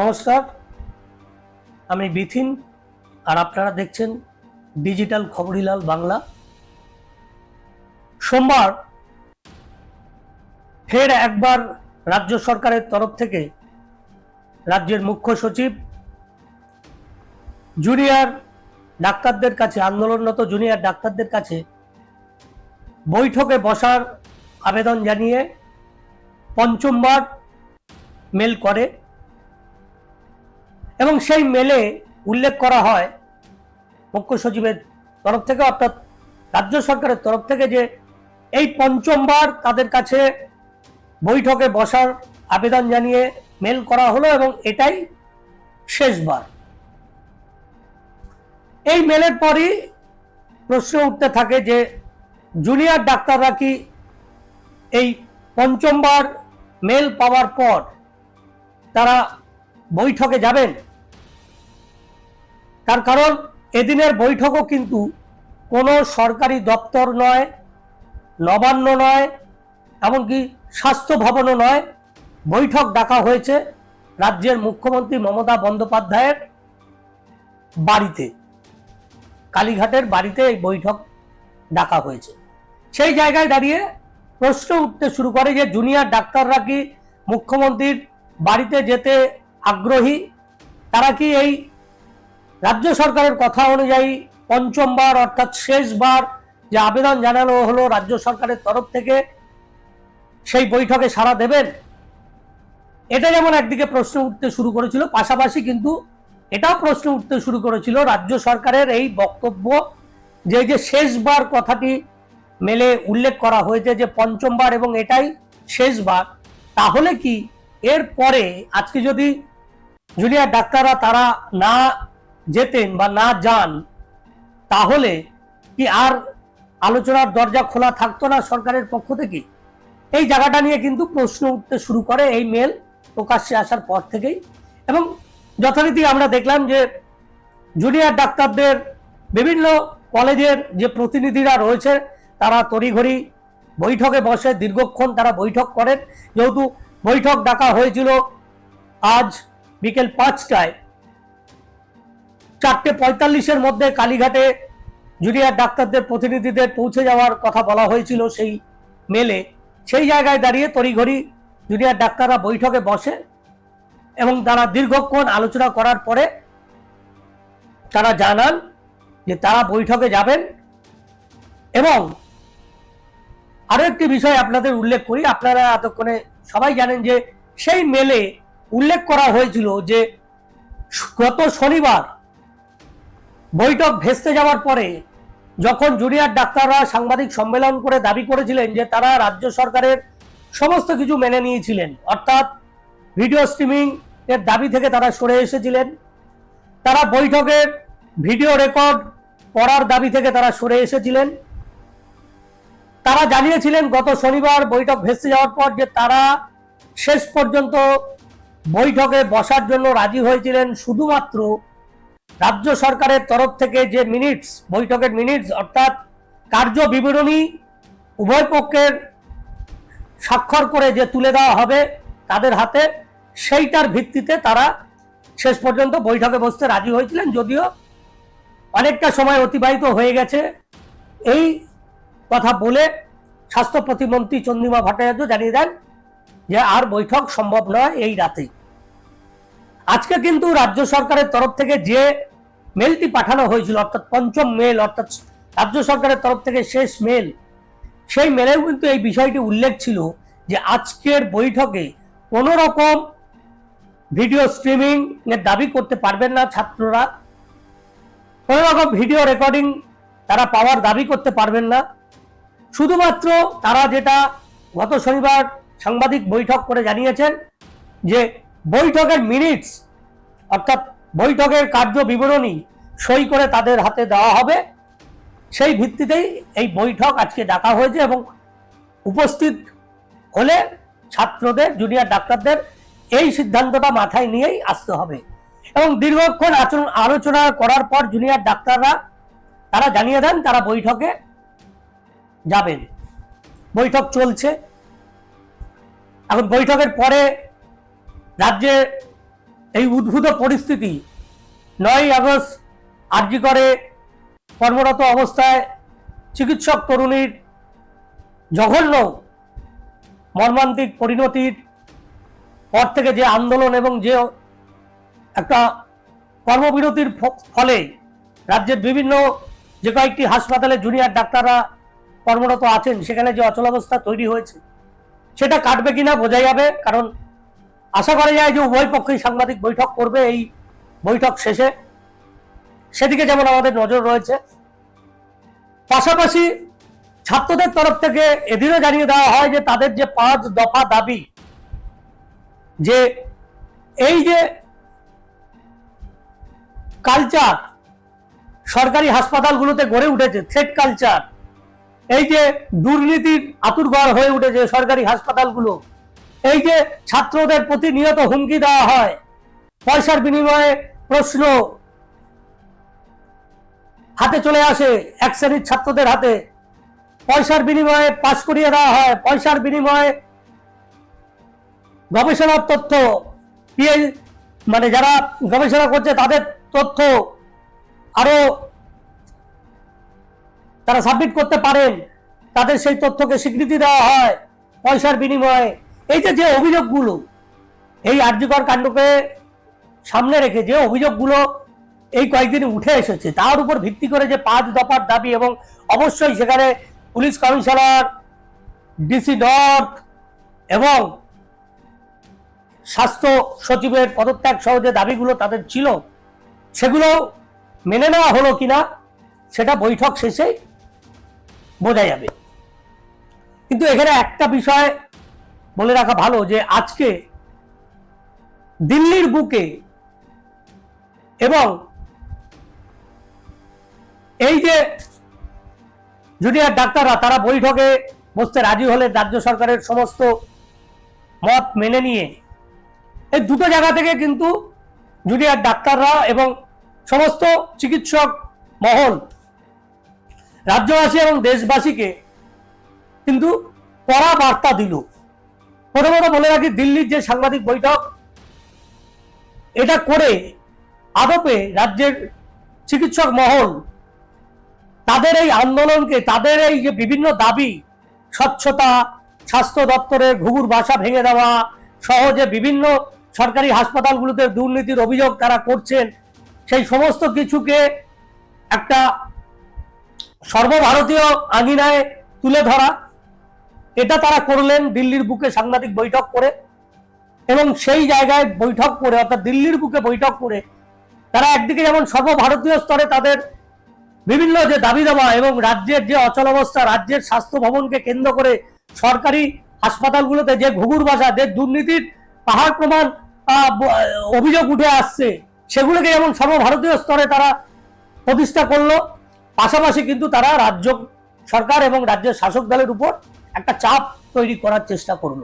নমস্কার, আমি বিথিন আর আপনারা দেখছেন ডিজিটাল খবরিলাল বাংলা। সোমবার ফের একবার রাজ্য সরকারের তরফ থেকে রাজ্যের মুখ্য সচিব, জুনিয়র ডাক্তারদের কাছে, আন্দোলনরত জুনিয়র ডাক্তারদের কাছে বৈঠকে বসার আবেদন জানিয়ে পঞ্চমবার মেল করে। এবং সেই মেলে উল্লেখ করা হয় মুখ্য সচিবের তরফ থেকে অর্থাৎ রাজ্য সরকারের তরফ থেকে যে এই পঞ্চমবার তাদের কাছে বৈঠকে বসার আবেদন জানিয়ে মেল করা হলো এবং এটাই শেষবার। এই মেলের পরই প্রশ্ন উঠতে থাকে যে জুনিয়র ডাক্তাররা কি এই পঞ্চমবার মেল পাওয়ার পর তারা বৈঠকে যাবেন? তার কারণ, এদিনের বৈঠকও কিন্তু কোনো সরকারি দপ্তর নয়, নবান্ন নয়, এমনকি স্বাস্থ্য ভবনও নয়। বৈঠক ডাকা হয়েছে রাজ্যের মুখ্যমন্ত্রী মমতা বন্দ্যোপাধ্যায়ের বাড়িতে। কালীঘাটের বাড়িতে এই বৈঠক ডাকা হয়েছে। সেই জায়গায় দাঁড়িয়ে প্রশ্ন উঠতে শুরু করে যে, জুনিয়র ডাক্তাররা কি মুখ্যমন্ত্রীর বাড়িতে যেতে আগ্রহী? তারা কি এই রাজ্য সরকারের কথা অনুযায়ী পঞ্চমবার অর্থাৎ শেষবার যে আবেদন জানানো হলো রাজ্য সরকারের তরফ থেকে, সেই বৈঠকে সাড়া দেবেন? এটা যেমন একদিকে প্রশ্ন উঠতে শুরু করেছিল, পাশাপাশি কিন্তু এটাও প্রশ্ন উঠতে শুরু করেছিল রাজ্য সরকারের এই বক্তব্য যে যে শেষবার কথাটি মেলে উল্লেখ করা হয়েছে যে পঞ্চমবার এবং এটাই শেষবার, তাহলে কি এর পরে আজকে যদি জুনিয়র ডাক্তাররা তারা না যেতেন বা না যান, তাহলে কি আর আলোচনার দরজা খোলা থাকতো না সরকারের পক্ষ থেকে? এই জায়গাটা নিয়ে কিন্তু প্রশ্ন উঠতে শুরু করে এই মেল প্রকাশ্যে আসার পর থেকেই। এবং যথারীতি আমরা দেখলাম যে জুনিয়র ডাক্তারদের বিভিন্ন কলেজের যে প্রতিনিধিরা রয়েছে, তারা তড়িঘড়ি বৈঠকে বসে, দীর্ঘক্ষণ তারা বৈঠক করেন। যেহেতু বৈঠক ডাকা হয়েছিল আজ বিকেল পাঁচটায় চারটে পঁয়তাল্লিশের মধ্যে কালীঘাটে জুনিয়র ডাক্তারদের প্রতিনিধিদের পৌঁছে যাওয়ার কথা বলা হয়েছিল সেই মেলে। সেই জায়গায় দাঁড়িয়ে তড়িঘড়ি জুনিয়র ডাক্তাররা বৈঠকে বসে এবং তারা দীর্ঘক্ষণ আলোচনা করার পরে তারা জানান যে তারা বৈঠকে যাবেন এবং আরও একটি বিষয় আপনাদের উল্লেখ করি। আপনারা এতক্ষণে সবাই জানেন যে সেই মেলে উল্লেখ করা হয়েছিল যে গত শনিবার বৈঠক ভেস্তে যাওয়ার পরে যখন জুনিয়র ডাক্তাররা সাংবাদিক সম্মেলন করে দাবি করেছিলেন যে তারা রাজ্য সরকারের সমস্ত কিছু মেনে নিয়েছিলেন, অর্থাৎ ভিডিও স্ট্রিমিং এর দাবি থেকে তারা সরে এসেছিলেন। তারা বৈঠকের ভিডিও রেকর্ড করার দাবি থেকে তারা সরে এসেছিলেন। তারা জানিয়েছিলেন, গত শনিবার বৈঠক ভেস্তে যাওয়ার পর যে তারা শেষ পর্যন্ত বৈঠকে বসার জন্য রাজি হয়েছিলেন, শুধুমাত্র রাজ্য সরকারের তরফ থেকে যে মিনিটস বৈঠকের মিনিটস অর্থাৎ কার্য বিবরণী উভয় পক্ষের স্বাক্ষর করে যে তুলে দেওয়া হবে তাদের হাতে, সেইটার ভিত্তিতে তারা শেষ পর্যন্ত বৈঠকে বসতে রাজি হয়েছিলেন। যদিও অনেকটা সময় অতিবাহিত হয়ে গেছে। এই কথা বলে স্বাস্থ্য প্রতিমন্ত্রী চন্দ্রিমা ভট্টাচার্য জানিয়ে দেন যে আর বৈঠক সম্ভব নয় এই রাতে আজকে কিন্তু রাজ্য সরকারের তরফ থেকে যে মেলটি পাঠানো হয়েছিল, অর্থাৎ পঞ্চম মেল অর্থাৎ রাজ্য সরকারের তরফ থেকে শেষ মেল সেই মেলেও কিন্তু এই বিষয়টি উল্লেখ ছিল যে আজকের বৈঠকে কোনো রকম ভিডিও স্ট্রিমিং এর দাবি করতে পারবেন না ছাত্ররা। কোনো রকম ভিডিও রেকর্ডিং তারা পাওয়ার দাবি করতে পারবেন না। শুধুমাত্র তারা যেটা গত শনিবার সাংবাদিক বৈঠক করে জানিয়েছেন যে বৈঠকের মিনিটস অর্থাৎ বৈঠকের কার্য বিবরণী সই করে তাদের হাতে দেওয়া হবে। সেই ভিত্তিতেই এই বৈঠক আজকে ডাকা হয়েছে এবং উপস্থিত হলে ছাত্রদের জুনিয়র ডাক্তারদের এই সিদ্ধান্তটা মাথায় নিয়েই আসতে হবে। এবং দীর্ঘক্ষণ আচরণ, আলোচনা করার পর জুনিয়র ডাক্তাররা তারা জানিয়ে দেন তারা বৈঠকে যাবেন। বৈঠক চলছে। এখন বৈঠকের পরে রাজ্যে এই উদ্ভূত পরিস্থিতি নয় আগস্ট আর্জি করে কর্মরত অবস্থায় চিকিৎসক তরুণীর জঘন্য মর্মান্তিক পরিণতির পর থেকে যে আন্দোলন এবং যে একটা কর্মবিরতির ফলে রাজ্যের বিভিন্ন যে কয়েকটি হাসপাতালে জুনিয়র ডাক্তাররা কর্মরত আছেন, সেখানে যে অচলাবস্থা তৈরি হয়েছে, সেটা কাটবে কিনা বোঝা যাবে। কারণ আশা করা যায় যে উভয় পক্ষই সাংবাদিক বৈঠক করবে এই বৈঠক শেষে। সেদিকে যেমন আমাদের নজর রয়েছে, পাশাপাশি ছাত্রদের তরফ থেকে এদিনও জানিয়ে দেওয়া হয় যে তাদের যে পাঁচ দফা দাবি, যে এই যে কালচার সরকারি হাসপাতালগুলোতে গড়ে উঠেছে থ্রেড কালচার এই যে দুর্নীতির আতুরঘর হয়ে উঠেছে সরকারি হাসপাতালগুলো এই যে ছাত্রদের প্রতিনিয়ত হুমকি দেওয়া হয়, পয়সার বিনিময়ে প্রশ্ন হাতে চলে আসে এক শ্রেণির ছাত্রদের হাতে। পয়সার বিনিময়ে পাশ করিয়ে দেওয়া হয়, পয়সার বিনিময়ে গবেষণার তথ্য, পিএ মানে যারা গবেষণা করছে তাদের তথ্য আরও তারা সাবমিট করতে পারেন। তাদের সেই তথ্যকে স্বীকৃতি দেওয়া হয়, পয়সার বিনিময়ে এই যে যে অভিযোগগুলো, এই আর্যকর কাণ্ডকে সামনে রেখে যে অভিযোগগুলো এই কয়েকদিন উঠে এসেছে, তার উপর ভিত্তি করে যে পাঁচ দফার দাবি এবং অবশ্যই সেখানে পুলিশ কমিশনার ডিসি নর্থ এবং স্বাস্থ্য সচিবের পদত্যাগ সহ যে দাবিগুলো তাদের ছিল, সেগুলো মেনে নেওয়া হলো কিনা, সেটা বৈঠক শেষেই বোঝা যাবে। কিন্তু এখানে একটা বিষয় বলে রাখা ভালো যে আজকে দিল্লির বুকে এবং এই যে জুনিয়র ডাক্তাররা, তারা বৈঠকে বসতে রাজি হলে রাজ্য সরকারের সমস্ত মত মেনে নিয়ে, এই দুটো জায়গা থেকে কিন্তু জুনিয়র ডাক্তাররা এবং সমস্ত চিকিৎসক মহল রাজ্যবাসী এবং দেশবাসীকে কিন্তু কড়া বার্তা দিল। প্রথমত বলে রাখি, দিল্লির যে সাংবাদিক বৈঠক, এটা করে আদপে রাজ্যের চিকিৎসক মহল তাদের এই আন্দোলনকে, তাদের এই যে বিভিন্ন দাবি, স্বচ্ছতা, স্বাস্থ্য দপ্তরের ঘুঘুর বাসা ভেঙে দেওয়া, সহজে বিভিন্ন সরকারি হাসপাতালগুলোতে দুর্নীতির অভিযোগ তারা করছেন, সেই সমস্ত কিছুকে একটা সর্বভারতীয় আঙিনায় তুলে ধরা এটা তারা করলেন দিল্লির বুকে সাংবাদিক বৈঠক করে এবং সেই জায়গায় বৈঠক করে, অর্থাৎ দিল্লির বুকে বৈঠক করে তারা একদিকে যেমন সর্বভারতীয় স্তরে তাদের বিভিন্ন যে দাবি দাবা এবং রাজ্যের যে অচল অবস্থা, রাজ্যের স্বাস্থ্য ভবনকে কেন্দ্র করে সরকারি হাসপাতালগুলোতে যে ঘুঘুর বাসা, যে দুর্নীতির পাহাড় প্রমাণ অভিযোগ উঠে আসছে, সেগুলোকে যেমন সর্বভারতীয় স্তরে তারা প্রতিষ্ঠা করল, পাশাপাশি কিন্তু তারা রাজ্য সরকার এবং রাজ্যের শাসক দলের উপর একটা চাপ তৈরি করার চেষ্টা করল।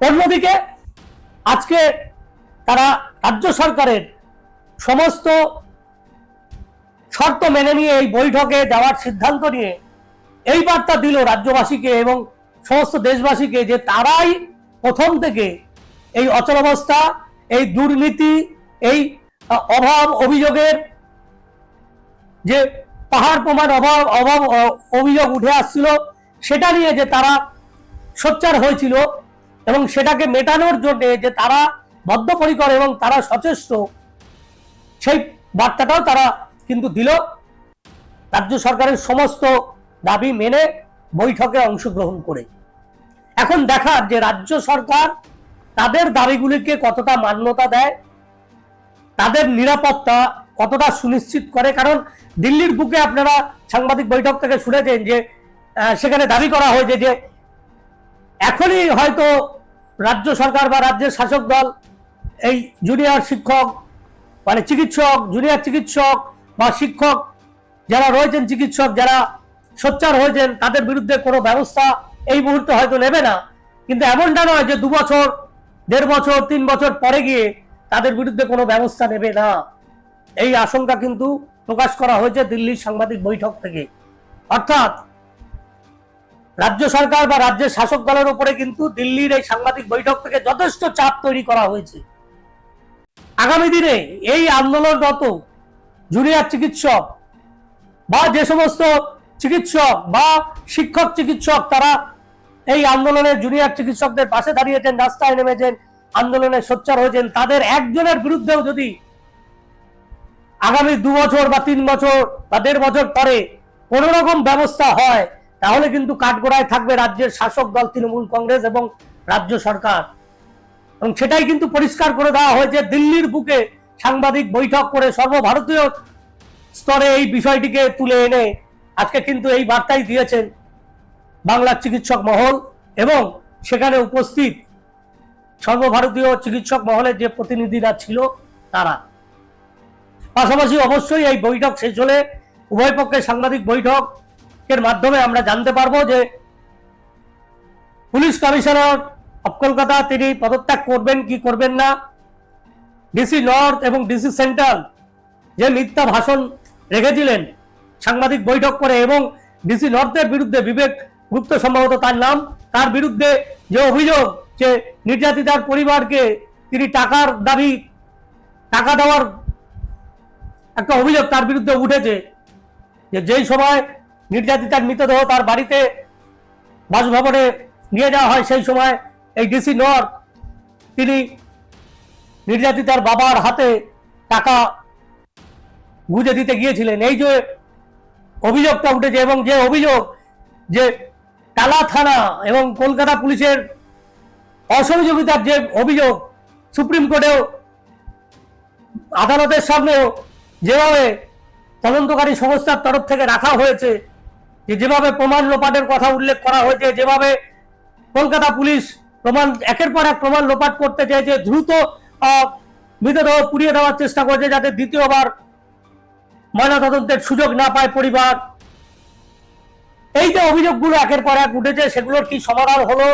অন্যদিকে আজকে তারা রাজ্য সরকারের সমস্ত শর্ত মেনে নিয়ে এই বৈঠকে যাওয়ার সিদ্ধান্ত নিয়ে এই বার্তা দিল রাজ্যবাসীকে এবং সমস্ত দেশবাসীকে যে তারাই প্রথম থেকে এই অচলাবস্থা, এই দুর্নীতি, এই অভাব অভিযোগের যে পাহাড় প্রমাণ অভাব অভাব অভিযোগ উঠে আসছিল সেটা নিয়ে যে তারা সোচ্চার হয়েছিল এবং সেটাকে মেটানোর জন্যে যে তারা বদ্ধপরিকর এবং তারা সচেষ্ট, সেই বার্তাটাও তারা কিন্তু দিল। রাজ্য সরকারের সমস্ত দাবি মেনে বৈঠকে অংশগ্রহণ করে। এখন দেখার যে রাজ্য সরকার তাদের দাবিগুলিকে কতটা মান্যতা দেয়, তাদের নিরাপত্তা কতটা সুনিশ্চিত করে, কারণ দিল্লির বুকে আপনারা সাংবাদিক বৈঠক থেকে শুনেছেন যে সেখানে দাবি করা হয়েছে যে এখনই হয়তো রাজ্য সরকার বা রাজ্যের শাসক দল এই জুনিয়র শিক্ষক মানে চিকিৎসক জুনিয়র চিকিৎসক বা শিক্ষক যারা রয়েছেন, চিকিৎসক যারা সোচ্চার হয়েছেন, তাদের বিরুদ্ধে কোনো ব্যবস্থা এই মুহূর্তে হয়তো নেবে না। কিন্তু এমনটা নয় যে দু বছর, দেড় বছর, তিন বছর পরে গিয়ে তাদের বিরুদ্ধে কোনো ব্যবস্থা নেবে না। এই আশঙ্কা কিন্তু প্রকাশ করা হয়েছে দিল্লির সাংবাদিক বৈঠক থেকে। অর্থাৎ রাজ্য সরকার বা রাজ্যের শাসক দলের উপরে কিন্তু দিল্লির এই সাংবাদিক বৈঠক থেকে যথেষ্ট চাপ তৈরি করা হয়েছে। আগামী দিনে এই আন্দোলনরত জুনিয়র চিকিৎসক বা যে সমস্ত চিকিৎসক বা শিক্ষক চিকিৎসক তারা এই আন্দোলনের জুনিয়র চিকিৎসকদের পাশে দাঁড়িয়েছেন, রাস্তায় নেমেছেন, আন্দোলনে সোচ্চার হয়েছেন, তাদের একজনের বিরুদ্ধেও যদি আগামী দু বছর বা তিন বছর বা দেড় বছর পরে কোনো রকম ব্যবস্থা হয় তাহলে কিন্তু কাঠগোড়ায় থাকবে রাজ্যের শাসক দল, তৃণমূল কংগ্রেস এবং রাজ্য সরকার। এবং সেটাই কিন্তু পরিষ্কার করে দেওয়া হয়েছে। দিল্লির বুকে সাংবাদিক বৈঠক করে সর্বভারতীয় স্তরে এই বিষয়টিকে তুলে এনে আজকে কিন্তু এই বার্তাই দিয়েছেন বাংলার চিকিৎসক মহল এবং সেখানে উপস্থিত সর্বভারতীয় চিকিৎসক মহলের যে প্রতিনিধিরা ছিল তারা। পাশাপাশি অবশ্যই এই বৈঠক শেষ হলে উভয় পক্ষের সাংবাদিক বৈঠকের মাধ্যমে আমরা জানতে পারব যে পুলিশ কমিশনার অফ কলকাতা তিনি পদত্যাগ করবেন কি করবেন না। ডিসি নর্থ এবং ডিসি সেন্ট্রাল যে মিথ্যা ভাষণ রেখেছিলেন সাংবাদিক বৈঠক করে এবং ডিসি নর্থের বিরুদ্ধে বিবেক গুপ্ত সম্ভবত তার নাম, তার বিরুদ্ধে যে অভিযোগ যে নির্যাতিতার পরিবারকে তিনি টাকার দাবি, টাকা দেওয়ার একটা অভিযোগ তার বিরুদ্ধে উঠেছে যে যেই সময় নির্যাতিতার মৃতদেহ তার বাড়িতে বাসভবনে নিয়ে যাওয়া হয়। সেই সময় এই ডিসি নর্থ তিনি নির্যাতিতার বাবার হাতে টাকা গুঁজে দিতে গিয়েছিলেন। এই যে অভিযোগটা উঠেছে এবং যে অভিযোগ যে টালা থানা এবং কলকাতা পুলিশের অসহযোগিতার যে অভিযোগ সুপ্রিম কোর্টেও আদালতের সামনেও যেভাবে তদন্তকারী সংস্থার তরফ থেকে রাখা হয়েছে যে যেভাবে প্রমাণ লোপাটের কথা উল্লেখ করা হয়েছে, যেভাবে কলকাতা পুলিশ প্রমাণ, একের পর এক প্রমাণ লোপাট করতে চেয়েছে, দ্রুত মৃতদেহ পুড়িয়ে দেওয়ার চেষ্টা করেছে যাতে দ্বিতীয়বার ময়নাতদন্তের সুযোগ না পায় পরিবার। এই যে অভিযোগগুলো একের পর এক উঠেছে, সেগুলোর কি সমাধান হলো?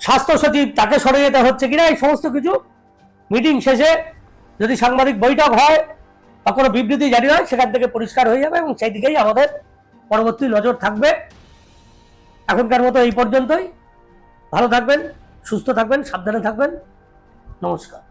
স্বাস্থ্য সচিব তাকে সরে যেতে হচ্ছে কিনা? এই সমস্ত কিছু মিটিং শেষে যদি সাংবাদিক বৈঠক হয় বা কোনো বিবৃতি জারি হয়, সেখান থেকে পরিষ্কার হয়ে যাবে এবং সেই দিকেই আমাদের পরবর্তী নজর থাকবে। এখনকার মতো এই পর্যন্তই। ভালো থাকবেন, সুস্থ থাকবেন, সাবধানে থাকবেন। নমস্কার।